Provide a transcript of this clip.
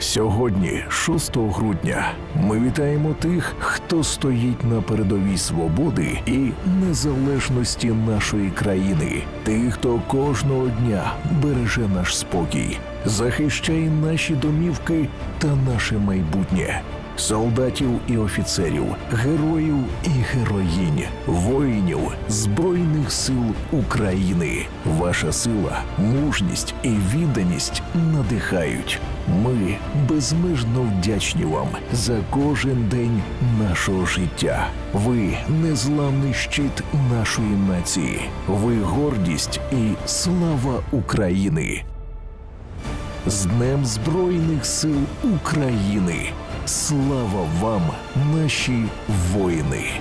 Сьогодні, 6 грудня, ми вітаємо тих, хто стоїть на передовій свободи і незалежності нашої країни, тих, хто кожного дня береже наш спокій, захищає наші домівки та наше майбутнє. Солдатів і офіцерів, героїв і героїнь, воїнів Збройних сил України. Ваша сила, мужність і відданість надихають. Ми безмежно вдячні вам за кожен день нашого життя. Ви незламний щит нашої нації. Ви гордість і слава України. З Днем Збройних сил України! Слава вам, наші воїни!